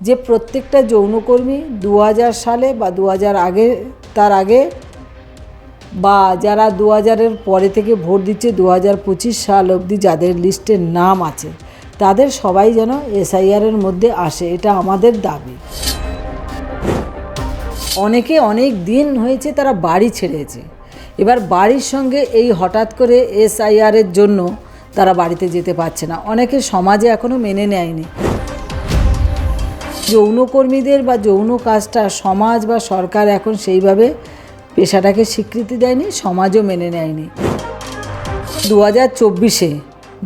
যে প্রত্যেকটা যৌনকর্মী দু হাজার সালে বা দু হাজার আগে, তার আগে বা যারা দু হাজারের পরে থেকে ভোট দিচ্ছে দু হাজার পঁচিশ সাল অবধি যাদের লিস্টের নাম আছে, তাদের সবাই যেন এসআইআরের মধ্যে আসে, এটা আমাদের দাবি। অনেকে অনেক দিন হয়েছে তারা বাড়ি ছেড়েছে। এবার বাড়ির সঙ্গে এই হঠাৎ করে এসআইআরের জন্য তারা বাড়িতে যেতে পারছে না। অনেকে সমাজে এখনও মেনে নেয়নি। যৌনকর্মীদের বা যৌন কাজটা সমাজ বা সরকার এখন সেইভাবে পেশাটাকে স্বীকৃতি দেয়নি, সমাজও মেনে নেয়নি। দু হাজার চব্বিশে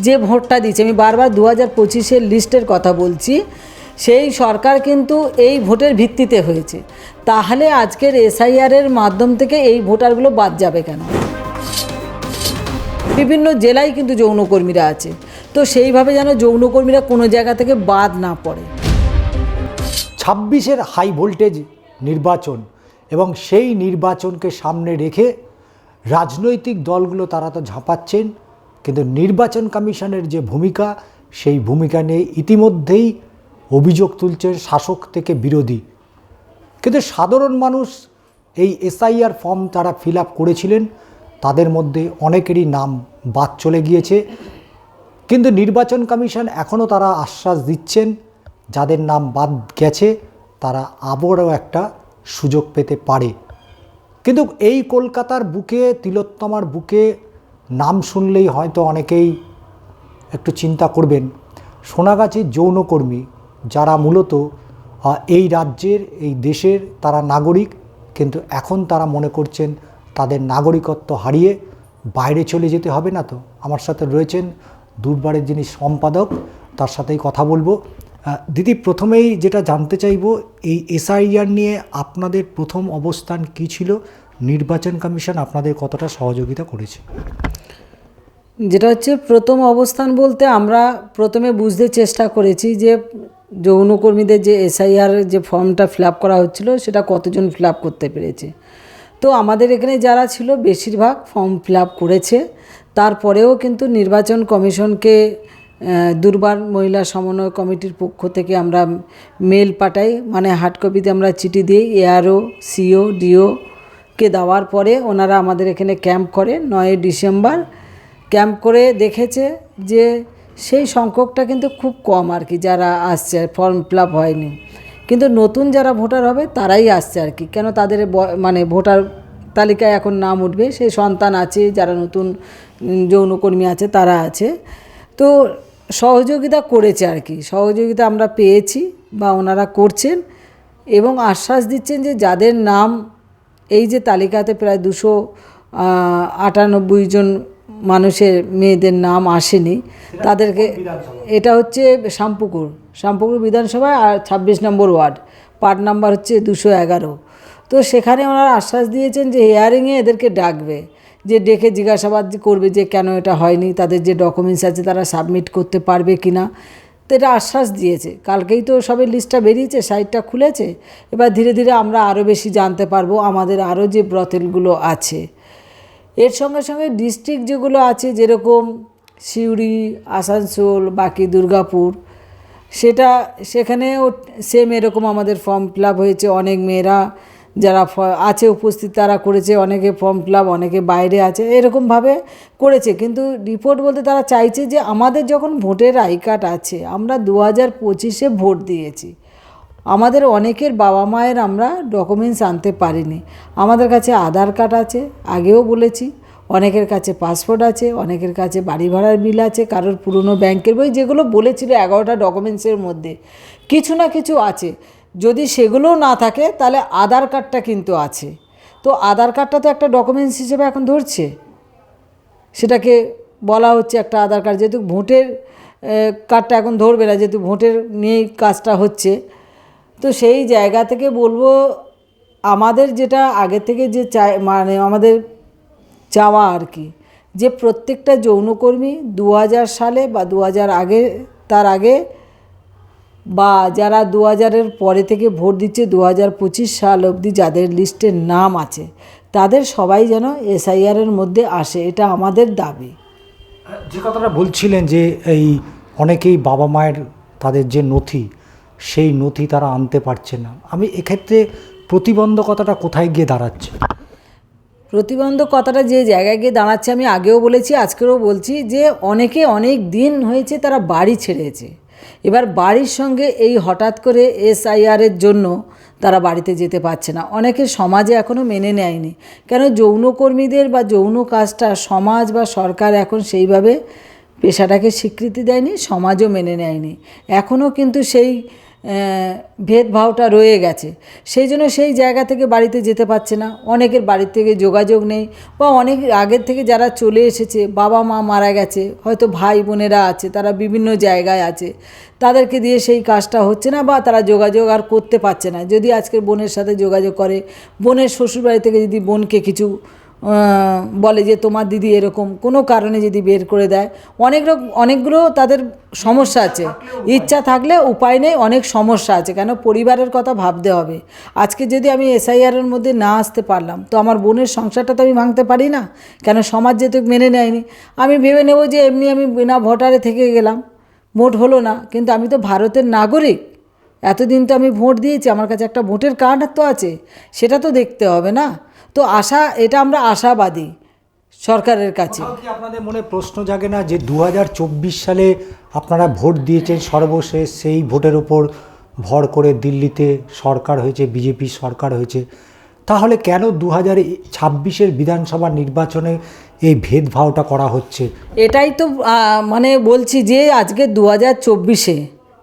যে ভোটটা দিচ্ছে আমি বারবার দু হাজার পঁচিশের লিস্টের কথা বলছি, সেই সরকার কিন্তু এই ভোটের ভিত্তিতে হয়েছে। তাহলে আজকের এসআইআরের মাধ্যম থেকে এই ভোটারগুলো বাদ যাবে কেন? বিভিন্ন জেলায় কিন্তু যৌনকর্মীরা আছে। তো সেইভাবে যেন যৌনকর্মীরা কোনো জায়গা থেকে বাদ না পড়ে। ছাব্বিশের হাই ভোল্টেজ নির্বাচন এবং সেই নির্বাচনকে সামনে রেখে রাজনৈতিক দলগুলো তারা তো ঝাঁপাচ্ছেন, কিন্তু নির্বাচন কমিশনের যে ভূমিকা, সেই ভূমিকা নিয়ে ইতিমধ্যেই অভিযোগ তুলছেন শাসক থেকে বিরোধী। কিন্তু সাধারণ মানুষ এই এসআইআর ফর্ম তারা ফিল করেছিলেন, তাদের মধ্যে অনেকেরই নাম বাদ চলে গিয়েছে। কিন্তু নির্বাচন কমিশন এখনও তারা আশ্বাস দিচ্ছেন যাদের নাম বাদ গেছে, তারা আবারও একটা সুযোগ পেতে পারে। কিন্তু এই কলকাতার বুকে, তিলোত্তমার বুকে নাম শুনলেই হয়তো অনেকেই একটু চিন্তা করবেন। সোনাগাছির যৌনকর্মী, যারা মূলত এই রাজ্যের, এই দেশের তারা নাগরিক, কিন্তু এখন তারা মনে করছেন তাদের নাগরিকত্ব হারিয়ে বাইরে চলে যেতে হবে না তো? আমার সাথে রয়েছেন দুর্বারের যিনি সম্পাদক, তার সাথেই কথা বলব। দিদি, প্রথমেই যেটা জানতে চাইব, এই এসআইআর নিয়ে আপনাদের প্রথম অবস্থান কী ছিল? নির্বাচন কমিশন আপনাদের কতটা সহযোগিতা করেছে? যেটা হচ্ছে, প্রথম অবস্থান বলতে আমরা প্রথমে বুঝতে চেষ্টা করেছি যে যৌনকর্মীদের যে এসআইআর যে ফর্মটা ফিল করা হচ্ছিল, সেটা কতজন ফিল করতে পেরেছে। তো আমাদের এখানে যারা ছিল, বেশিরভাগ ফর্ম ফিল করেছে। তারপরেও কিন্তু নির্বাচন কমিশনকে দুর্বার মহিলা সমন্বয় কমিটির পক্ষ থেকে আমরা মেল পাঠাই। মানে হার্ড কপিতে আমরা চিঠি দিই এআরও সিও ডিও কে দেওয়ার পরে ওনারা আমাদের এখানে ক্যাম্প করে নয় ডিসেম্বর। ক্যাম্প করে দেখেছে যে সেই সংখ্যকটা কিন্তু খুব কম আর কি, যারা আসছে ফর্ম ফিল আপ হয়নি। কিন্তু নতুন যারা ভোটার হবে তারাই আসছে আর কি, কেন তাদের মানে ভোটার তালিকায় এখন নাম উঠবে, সেই সন্তান আছে, যারা নতুন যৌনকর্মী আছে তারা আছে। তো সহযোগিতা করেছে আর কি। সহযোগিতা আমরা পেয়েছি বা ওনারা করছেন এবং আশ্বাস দিচ্ছেন যে যাদের নাম এই যে তালিকাতে প্রায় দুশো আটানব্বই জন মানুষের মেয়েদের নাম আসেনি, তাদেরকে এটা হচ্ছে শামপুকুর শামপুকুর বিধানসভায় আর ছাব্বিশ নম্বর ওয়ার্ড, পার্ট নাম্বার হচ্ছে দুশো এগারো। তো সেখানে ওনারা আশ্বাস দিয়েছেন যে হিয়ারিংয়ে এদেরকে ডাকবে। যে ডেকে জিজ্ঞাসাবাদ করবে যে কেন এটা হয়নি, তাদের যে ডকুমেন্টস আছে তারা সাবমিট করতে পারবে কি না তো এটা আশ্বাস দিয়েছে। কালকেই তো সবে লিস্টটা বেরিয়েছে সাইটটা খুলেছে। এবার ধীরে ধীরে আমরা আরও বেশি জানতে পারব আমাদের আরও যে ব্রতেলগুলো আছে। এর সঙ্গে সঙ্গে ডিস্ট্রিক্ট যেগুলো আছে, যেরকম সিউড়ি, আসানসোল, বাকি দুর্গাপুর, সেটা, সেখানেও সেম এরকম আমাদের ফর্ম ফিল আপ হয়েছে। অনেক মেয়েরা যারা আছে উপস্থিত, তারা করেছে, অনেকে ফর্ম ফিল অনেকে বাইরে আছে, এরকমভাবে করেছে। কিন্তু রিপোর্ট বলতে তারা চাইছে যে আমাদের যখন ভোটের আই কার্ড আছে, আমরা দু হাজার পঁচিশে ভোট দিয়েছি। আমাদের অনেকের বাবা মায়ের আমরা ডকুমেন্টস আনতে পারিনি। আমাদের কাছে আধার কার্ড আছে, আগেও বলেছি। অনেকের কাছে পাসপোর্ট আছে, অনেকের কাছে বাড়ি ভাড়ার বিল আছে, কারোর পুরনো ব্যাংকের বই, যেগুলো বলেছিল এগারোটা ডকুমেন্টসের মধ্যে। কিছু না কিছু আছে। যদি সেগুলোও না থাকে, তাহলে আধার কার্ডটা কিন্তু আছে। তো আধার কার্ডটা তো একটা ডকুমেন্টস হিসেবে এখন ধরছে। সেটাকে বলা হচ্ছে একটা আধার কার্ড। যেহেতু ভোটের কার্ডটা এখন ধরবে না, যেহেতু ভোটের নিয়েই কাজটা হচ্ছে। তো সেই জায়গা থেকে বলব, আমাদের যেটা আগে থেকে যে চাই মানে আমাদের চাওয়া আর কি, যে প্রত্যেকটা যৌনকর্মী দু হাজার সালে বা দু হাজার আগে, তার আগে বা যারা দু হাজারের পরে থেকে ভোট দিচ্ছে দু হাজার পঁচিশ সাল অবধি যাদের লিস্টের নাম আছে তাদের সবাই যেন এসআইআরের মধ্যে আসে এটা আমাদের দাবি। যে কথাটা বলছিলেন যে এই অনেকেই বাবা মায়ের তাদের যে নথি সেই নথি তারা আনতে পারছে না। আমি এক্ষেত্রে প্রতিবন্ধকতাটা কোথায় গিয়ে দাঁড়াচ্ছে? প্রতিবন্ধকতাটা যে জায়গায় গিয়ে দাঁড়াচ্ছে আমি আগেও বলেছি আজকেও বলছি যে অনেকে অনেক দিন হয়েছে তারা বাড়ি ছেড়েছে। এবার বাড়ির সঙ্গে এই হঠাৎ করে এসআইআরের জন্য তারা বাড়িতে যেতে পারছে না। অনেকে সমাজে এখনও মেনে নেয়নি। কেন যৌনকর্মীদের বা যৌন কাজটা সমাজ বা সরকার এখন সেইভাবে পেশাটাকে স্বীকৃতি দেয়নি, সমাজও মেনে নেয়নি। এখনও কিন্তু সেই ভেদভাবটা রয়ে গেছে। সেই জন্য সেই জায়গা থেকে বাড়িতে যেতে পারছে না। অনেকের বাড়ির থেকে যোগাযোগ নেই বা অনেক আগের থেকে যারা চলে এসেছে, বাবা মা মারা গেছে, হয়তো ভাই বোনেরা আছে, তারা বিভিন্ন জায়গায় আছে, তাদেরকে দিয়ে সেই কাজটা হচ্ছে না বা তারা যোগাযোগ আর করতে পারছে না। যদি আজকের বোনের সাথে যোগাযোগ করে, বোনের শ্বশুরবাড়ি থেকে যদি বোনকে কিছু বলে যে তোমার দিদি এরকম। কোনো কারণে যদি বের করে দেয়, অনেক রকম অনেকগুলো তাদের সমস্যা আছে। ইচ্ছা থাকলে উপায় নেই, অনেক সমস্যা আছে। কেন? পরিবারের কথা ভাবতে হবে। আজকে যদি আমি এসআইআরের মধ্যে না আসতে পারলাম, তো আমার বোনের সংসারটা তো আমি ভাঙতে পারি না? কেন? সমাজ যেহেতু মেনে নেয়নি। আমি ভেবে নেব যে এমনি আমি বিনা ভোটারে থেকে গেলাম। ভোট হলো না। কিন্তু আমি তো ভারতের নাগরিক। এতদিন তো আমি ভোট দিয়েছি। আমার কাছে একটা ভোটের কার্ড তো আছে। সেটা তো দেখতে হবে না। তো আশা এটা আমরা আশাবাদী সরকারের কাছে। আপনাদের মনে প্রশ্ন জাগে না যে দু হাজার চব্বিশ সালে আপনারা ভোট দিয়েছেন সর্বশেষ সেই ভোটের ওপর ভর করে দিল্লিতে সরকার হয়েছে বিজেপি সরকার হয়েছে? তাহলে কেন দু হাজার ছাব্বিশের বিধানসভা নির্বাচনে এই ভেদভাবটা করা হচ্ছে? এটাই তো মানে বলছি যে আজকে দু হাজার চব্বিশে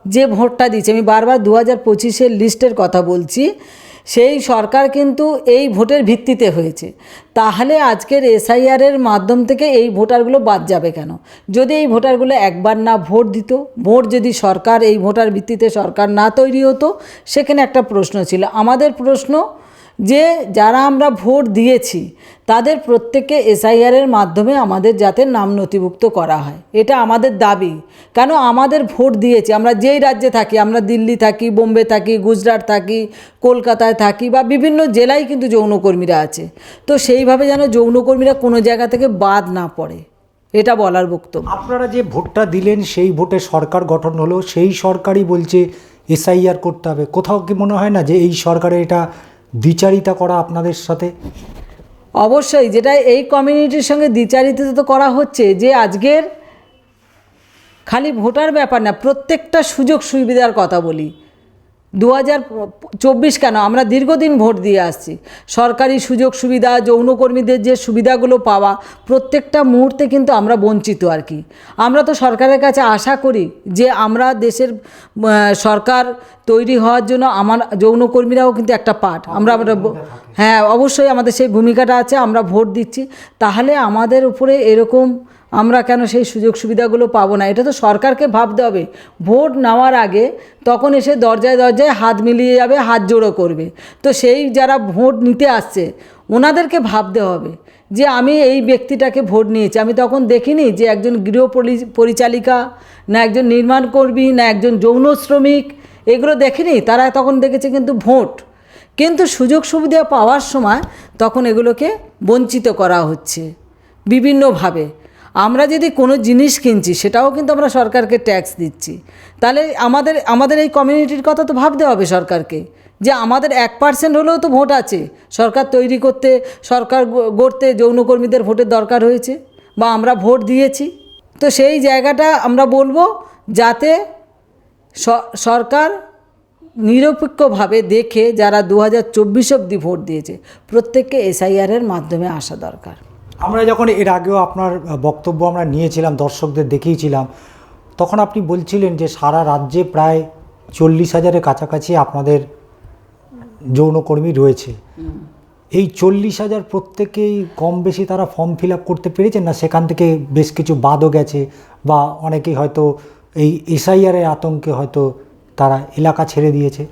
যে ভোটটা দিচ্ছে আমি বারবার দু হাজার পঁচিশের লিস্টের কথা বলছি। সেই সরকার কিন্তু এই ভোটের ভিত্তিতে হয়েছে। তাহলে আজকের এসআইআরের মাধ্যম থেকে এই ভোটারগুলো বাদ যাবে কেন? যদি এই ভোটারগুলো একবার না ভোট দিত, ভোট যদি সরকার, এই ভোটার ভিত্তিতে সরকার না তৈরি হতো, সেখানে একটা প্রশ্ন ছিল। আমাদের প্রশ্ন যে যারা আমরা ভোট দিয়েছি, তাদের প্রত্যেককে এসআইআরের মাধ্যমে আমাদের যাতে নাম নথিভুক্ত করা হয়। এটা আমাদের দাবি। কেন আমাদের ভোট দিয়েছি? আমরা যেই রাজ্যে থাকি, আমরা দিল্লি থাকি, বোম্বে থাকি, গুজরাট থাকি, কলকাতায় থাকি বা বিভিন্ন জেলায় কিন্তু যৌনকর্মীরা আছে। তো সেইভাবে যেন যৌনকর্মীরা কোনো জায়গা থেকে বাদ না পড়ে। এটা বলার বক্তব্য। আপনারা যে ভোটটা দিলেন, সেই ভোটে সরকার গঠন হলো, সেই সরকারই বলছে এসআইআর করতে হবে। কোথাও কি মনে হয় না যে এই সরকারের এটা দ্বিচারিতা করা আপনাদের সাথে? অবশ্যই, যেটা এই কমিউনিটির সঙ্গে দ্বিচারিত তো করা হচ্ছে, যে আজকের খালি ভোটার ব্যাপার না, প্রত্যেকটা সুযোগ সুবিধার কথা বলি। দু হাজার চব্বিশ কেন? আমরা দীর্ঘদিন ভোট দিয়ে আসছি। সরকারি সুযোগ সুবিধা, যৌনকর্মীদের যে সুবিধাগুলো পাওয়া, প্রত্যেকটা মুহূর্তে কিন্তু আমরা বঞ্চিত আর কি। আমরা তো সরকারের কাছে আশা করি যে আমরা দেশের সরকার তৈরি হওয়ার জন্য আমার যৌনকর্মীরাও কিন্তু একটা পার্ট আমরা আমরা হ্যাঁ অবশ্যই আমাদের সেই ভূমিকাটা আছে আমরা ভোট দিচ্ছি। তাহলে আমাদের উপরে এরকম আমরা কেন সেই সুযোগ সুবিধাগুলো পাবো না? এটা তো সরকারকে ভাবতে হবে। ভোট নেওয়ার আগে তখন এসে দরজায় দরজায় হাত মিলিয়ে যাবে হাত জোড়ো করবে। তো সেই যারা ভোট নিতে আসছে ওনাদেরকে ভাবতে হবে যে আমি এই ব্যক্তিটাকে ভোট নিয়েছি। আমি তখন দেখিনি যে একজন গৃহ পরিচালিকা না একজন নির্মাণকর্মী না একজন যৌন শ্রমিক এগুলো দেখিনি? তারা তখন দেখেছে কিন্তু ভোট। কিন্তু সুযোগ সুবিধা পাওয়ার সময় তখন এগুলোকে বঞ্চিত করা হচ্ছে, বিভিন্নভাবে। আমরা যদি কোনো জিনিস কিনছি, সেটাও কিন্তু আমরা সরকারকে ট্যাক্স দিচ্ছি। তাহলে আমাদের আমাদের এই কমিউনিটির কথা তো ভাবতে হবে সরকারকে, যে আমাদের এক পার্সেন্ট হলেও তো ভোট আছে। সরকার তৈরি করতে, সরকার গড়তে যৌনকর্মীদের ভোটের দরকার হয়েছে, বা আমরা ভোট দিয়েছি। তো সেই জায়গাটা আমরা বলব যাতে সরকার নিরপেক্ষভাবে দেখে যারা দু হাজার চব্বিশ অব্দি ভোট দিয়েছে, প্রত্যেককে এসআইআরের মাধ্যমে আসা দরকার। আমরা যখন এর আগেও আপনার বক্তব্য আমরা নিয়েছিলাম, দর্শকদের দেখিয়েছিলাম, তখন আপনি বলছিলেন যে সারা রাজ্যে প্রায় চল্লিশ হাজারের কাছাকাছি আপনাদের যৌনকর্মী রয়েছে। এই চল্লিশ হাজার প্রত্যেকেই কম বেশি তারা ফর্ম ফিল আপ করতে পেরেছেন না? সেখান থেকে বেশ কিছু বাদও গেছে বা অনেকেই হয়তো এই এসআইআরের আতঙ্কে হয়তো তারা এলাকা ছেড়ে দিয়েছে।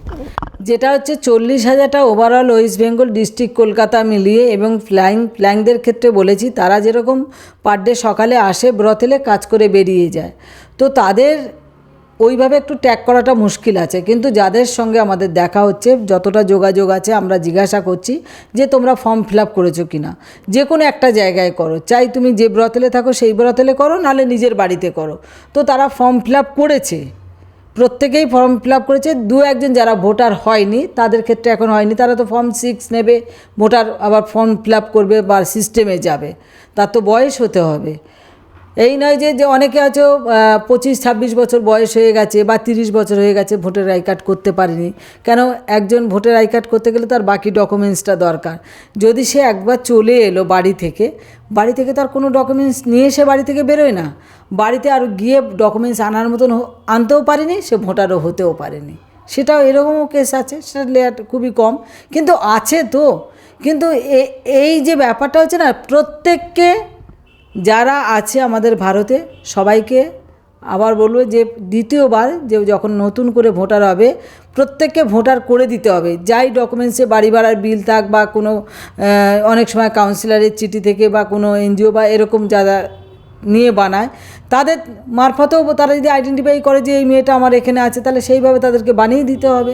যেটা হচ্ছে চল্লিশ হাজারটা overall West Bengal district Kolkata মিলিয়ে এবং ফ্লাইং ফ্লাইংদের ক্ষেত্রে বলেছি, তারা যেরকম পার ডে সকালে আসে ব্রথেলে কাজ করে বেরিয়ে যায়। তো তাদের ওইভাবে একটু ট্যাগ করাটা মুশকিল আছে। কিন্তু যাদের সঙ্গে আমাদের দেখা হচ্ছে, যতটা যোগাযোগ আছে, আমরা জিজ্ঞাসা করছি যে তোমরা ফর্ম ফিল আপ করেছ কি না যে কোনো একটা জায়গায় করো। চাই তুমি যে ব্রথেলে থাকো, সেই ব্রথেলে করো, নাহলে নিজের বাড়িতে করো। তো তারা ফর্ম ফিল আপ করেছে। প্রত্যেকেই ফর্ম ফিল আপ করেছে। দু একজন যারা ভোটার হয়নি, তাদের ক্ষেত্রে এখন হয়নি। তারা তো ফর্ম সিক্স নেবে ভোটার আবার ফর্ম ফিল আপ করবে বা সিস্টেমে যাবে। তার তো বয়স হতে হবে। এই নয় যে যে অনেকে আছে পঁচিশ, ছাব্বিশ বছর বয়স হয়ে গেছে বা তিরিশ বছর হয়ে গেছে ভোটের আই কার্ড করতে পারেনি। কেন? একজন ভোটের আই কার্ড করতে গেলে তার বাকি ডকুমেন্টসটা দরকার। যদি সে একবার চলে এলো বাড়ি থেকে বাড়ি থেকে তার কোনো ডকুমেন্টস নিয়ে সে বাড়ি থেকে বেরোয় না। বাড়িতে আর গিয়ে ডকুমেন্টস আনার মতন আনতেও পারেনি, সে ভোটারও হতেও পারেনি। সেটাও এরকমও কেস আছে সেটা লেয়ার খুবই কম। কিন্তু আছে তো। কিন্তু এই যে ব্যাপারটা হচ্ছে না, প্রত্যেককে যারা আছে আমাদের ভারতে, সবাইকে আবার বলব যে দ্বিতীয়বার যে যখন নতুন করে ভোটার হবে, প্রত্যেককে ভোটার করে দিতে হবে। যাই ডকুমেন্টসে বাড়ি ভাড়ার বিল থাক বা কোনো অনেক সময় কাউন্সিলরের চিঠি থেকে বা কোনো এনজিও বা এরকম যারা নিয়ে বানায়, তাদের মারফতেও তারা যদি আইডেন্টিফাই করে যে এই মেয়েটা আমার এখানে আছে, তাহলে সেইভাবে তাদেরকে বানিয়ে দিতে হবে।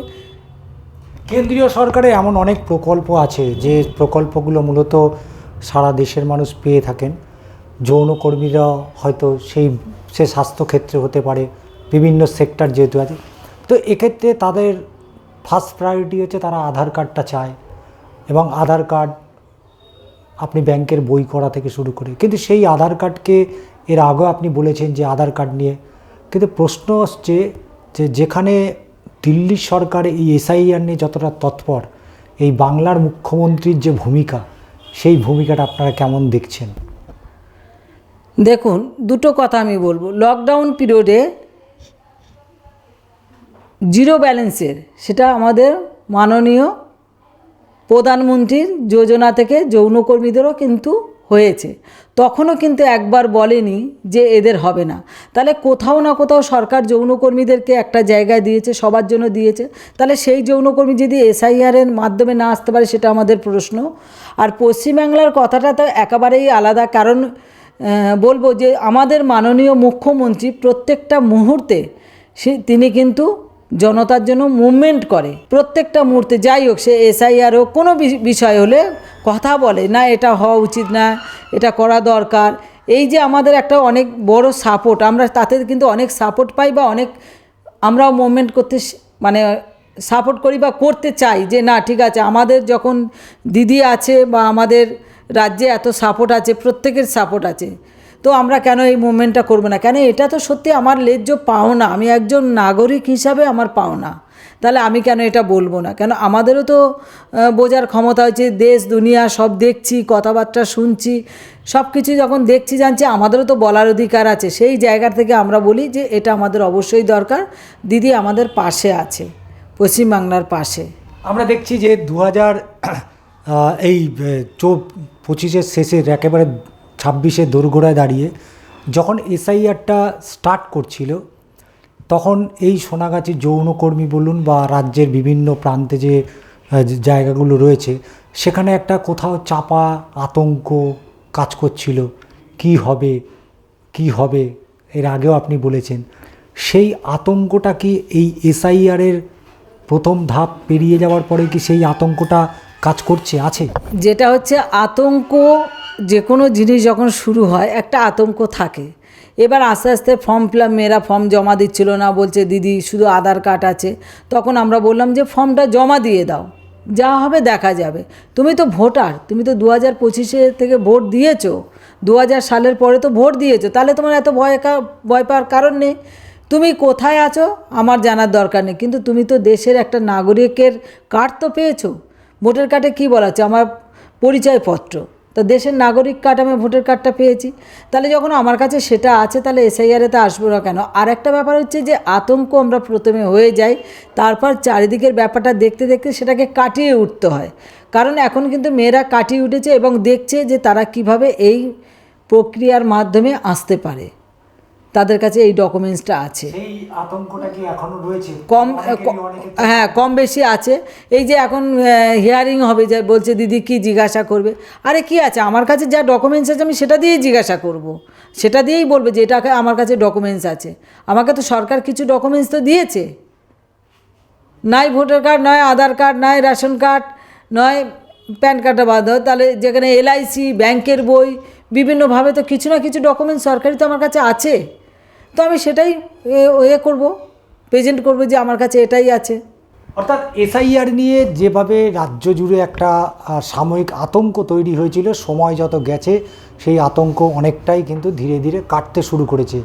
কেন্দ্রীয় সরকারে এমন অনেক প্রকল্প আছে যে প্রকল্পগুলো মূলত সারা দেশের মানুষ পেয়ে থাকেন। যৌনকর্মীরা হয়তো সেই, সে স্বাস্থ্যক্ষেত্রে হতে পারে, বিভিন্ন সেক্টর যেহেতু আছে। তো এক্ষেত্রে তাদের ফার্স্ট প্রায়োরিটি হচ্ছে তারা আধার কার্ডটা চায় এবং আধার কার্ড আপনি ব্যাংকের বই করা থেকে শুরু করে, কিন্তু সেই আধার কার্ডকে এর আগেও আপনি বলেছেন যে আধার কার্ড নিয়ে, কিন্তু প্রশ্ন হচ্ছে যে যেখানে দিল্লি সরকার এই এসআইআর নিয়ে যতটা তৎপর, এই বাংলার মুখ্যমন্ত্রীর যে ভূমিকা, সেই ভূমিকাটা আপনারা কেমন দেখছেন? দেখুন, দুটো কথা আমি বলব। লকডাউন পিরিয়ডে জিরো ব্যালেন্সের সেটা আমাদের মাননীয় প্রধানমন্ত্রীর যোজনা থেকে যৌনকর্মীদেরও কিন্তু হয়েছে। তখনও কিন্তু একবার বলেনি যে এদের হবে না। তাহলে কোথাও না কোথাও সরকার যৌনকর্মীদেরকে একটা জায়গায় দিয়েছে, সবার জন্য দিয়েছে। তাহলে সেই যৌনকর্মী যদি এসআইআরের মাধ্যমে না আসতে পারে, সেটা আমাদের প্রশ্ন। আর পশ্চিমবাংলার কথাটা তো একেবারেই আলাদা, কারণ বলব যে আমাদের মাননীয় মুখ্যমন্ত্রী প্রত্যেকটা মুহূর্তে সে তিনি কিন্তু জনতার জন্য মুভমেন্ট করে। প্রত্যেকটা মুহূর্তে যাই হোক, সে এসআইআর হোক, কোনো বিষয় হলে কথা বলে না, এটা হওয়া উচিত না, এটা করা দরকার। এই যে আমাদের একটা অনেক বড় সাপোর্ট আমরা তাতে কিন্তু অনেক সাপোর্ট পাই বা অনেক আমরাও মুভমেন্ট করতে মানে সাপোর্ট করি বা করতে চাই যে না, ঠিক আছে, আমাদের যখন দিদি আছে বা আমাদের রাজ্যে এত সাপোর্ট আছে, প্রত্যেকের সাপোর্ট আছে। তো আমরা কেন এই মুভমেন্টটা করব না? কেন এটা তো সত্যি আমার লেজ্জ পাওনা। আমি একজন নাগরিক হিসাবে আমার পাওনা। তাহলে আমি কেন এটা বলব না? কেন আমাদেরও তো বোঝার ক্ষমতা হচ্ছে দেশ, দুনিয়া সব দেখছি, কথাবার্তা শুনছি। সব কিছু যখন দেখছি, জানছি, আমাদেরও তো বলার অধিকার আছে। সেই জায়গা থেকে আমরা বলি যে এটা আমাদের অবশ্যই দরকার। দিদি আমাদের পাশে আছে, পশ্চিমবাংলার পাশে। আমরা দেখছি যে দু হাজার এই চৌ পঁচিশের শেষের একেবারে ছাব্বিশে দোরগোড়ায় দাঁড়িয়ে যখন এসআইআরটা স্টার্ট করছিল, তখন এই সোনাগাছি যৌনকর্মী বলুন বা রাজ্যের বিভিন্ন প্রান্তে যে জায়গাগুলো রয়েছে, সেখানে একটা কোথাও চাপা আতঙ্ক কাজ করছিল। কি হবে? কি হবে? এর আগেও আপনি বলেছেন। সেই আতঙ্কটা কি এই এসআইআরের প্রথম ধাপ পেরিয়ে যাওয়ার পরে কি সেই আতঙ্কটা কাজ করছে, আছে? যেটা হচ্ছে আতঙ্ক যে কোনো জিনিস যখন শুরু হয়, একটা আতঙ্ক থাকে। এবার আস্তে আস্তে ফর্ম ফিল মেয়েরা ফর্ম জমা দিচ্ছিল না, বলছে, দিদি, শুধু আধার কার্ড আছে। তখন আমরা বললাম যে ফর্মটা জমা দিয়ে দাও। যা হবে দেখা যাবে। তুমি তো ভোটার, তুমি তো দু হাজার পঁচিশে থেকে ভোট দিয়েছ। দু হাজার সালের পরে তো ভোট দিয়েছ। তাহলে তোমার এত ভয় ভয় পাওয়ার কারণ নেই। তুমি কোথায় আছো? আমার জানার দরকার নেই। কিন্তু তুমি তো দেশের একটা নাগরিকের কার্ড তো পেয়েছ। ভোটার কার্ডে কী বলা আছে? আমার পরিচয়পত্র। তো দেশের নাগরিক কার্ড আমি ভোটার কার্ডটা পেয়েছি। তাহলে যখন আমার কাছে সেটা আছে, তাহলে এসআইআরে তো আসব না কেন? আর একটা ব্যাপার হচ্ছে যে, আতঙ্ক আমরা প্রথমে হয়ে যাই, তারপর চারিদিকের ব্যাপারটা দেখতে দেখতে সেটাকে কাটিয়ে উঠতে হয়। কারণ এখন কিন্তু মেয়েরা কাটিয়ে উঠেছে এবং দেখছে যে তারা কীভাবে এই প্রক্রিয়ার মাধ্যমে আসতে পারে। তাদের কাছে এই ডকুমেন্টসটা আছে। কম হ্যাঁ কম বেশি আছে। এই যে এখন হিয়ারিং হবে যে বলছে দিদি কি জিজ্ঞাসা করবে? আরে কি আছে? আমার কাছে যা ডকুমেন্টস আছে আমি সেটা দিয়েই জিজ্ঞাসা করব। সেটা দিয়েই বলবে যে এটা আমার কাছে ডকুমেন্টস আছে। আমাকে তো সরকার কিছু ডকুমেন্টস তো দিয়েছে। নাই ভোটার কার্ড নয় আধার কার্ড নয় রেশন কার্ড নয় প্যান কার্ডটা বাদ হয় তাহলে যেখানে এলআইসি ব্যাংকের বই বিভিন্নভাবে তো কিছু না কিছু ডকুমেন্টস সরকারি তো আমার কাছে আছে। তো আমি সেটাই, এ- করব প্রেজেন্ট করবে যে আমার কাছে এটাই আছে। অর্থাৎ এসআইআর নিয়ে যেভাবে রাজ্য জুড়ে একটা সাময়িক আতঙ্ক তৈরি হয়েছিল, সময় যত গেছে, সেই আতঙ্ক অনেকটাই কিন্তু ধীরে ধীরে কাটতে শুরু করেছে।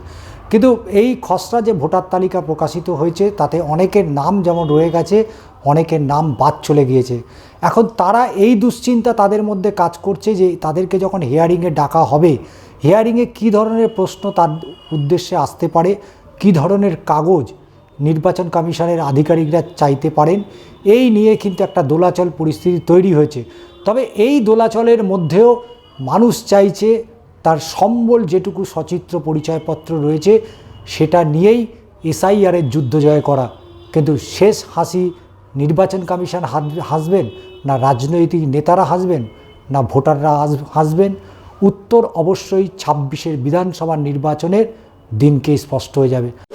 কিন্তু এই খসড়া যে ভোটার তালিকা প্রকাশিত হয়েছে, তাতে অনেকের নাম যেমন রয়ে গেছে, অনেকের নাম বাদ চলে গিয়েছে। এখন তারা এই দুশ্চিন্তা তাদের মধ্যে কাজ করছে যে তাদেরকে যখন হিয়ারিংয়ে ডাকা হবে হিয়ারিংয়ে কী ধরনের প্রশ্ন তার উদ্দেশ্যে আসতে পারে? কী ধরনের কাগজ নির্বাচন কমিশনের আধিকারিকরা চাইতে পারেন? এই নিয়ে কিন্তু একটা দোলাচল পরিস্থিতি তৈরি হয়েছে। তবে এই দোলাচলের মধ্যেও মানুষ চাইছে তার সম্বল যেটুকু সচিত্র পরিচয়পত্র রয়েছে, সেটা নিয়েই এসআইআরের যুদ্ধ জয় করা। কিন্তু শেষ হাসি নির্বাচন কমিশন হাসবেন? না রাজনৈতিক নেতারা হাসবেন? না ভোটাররা হাস- হাসবেন? উত্তর অবশ্যই ছাব্বিশের বিধানসভা নির্বাচনের দিনকে স্পষ্ট হয়ে যাবে।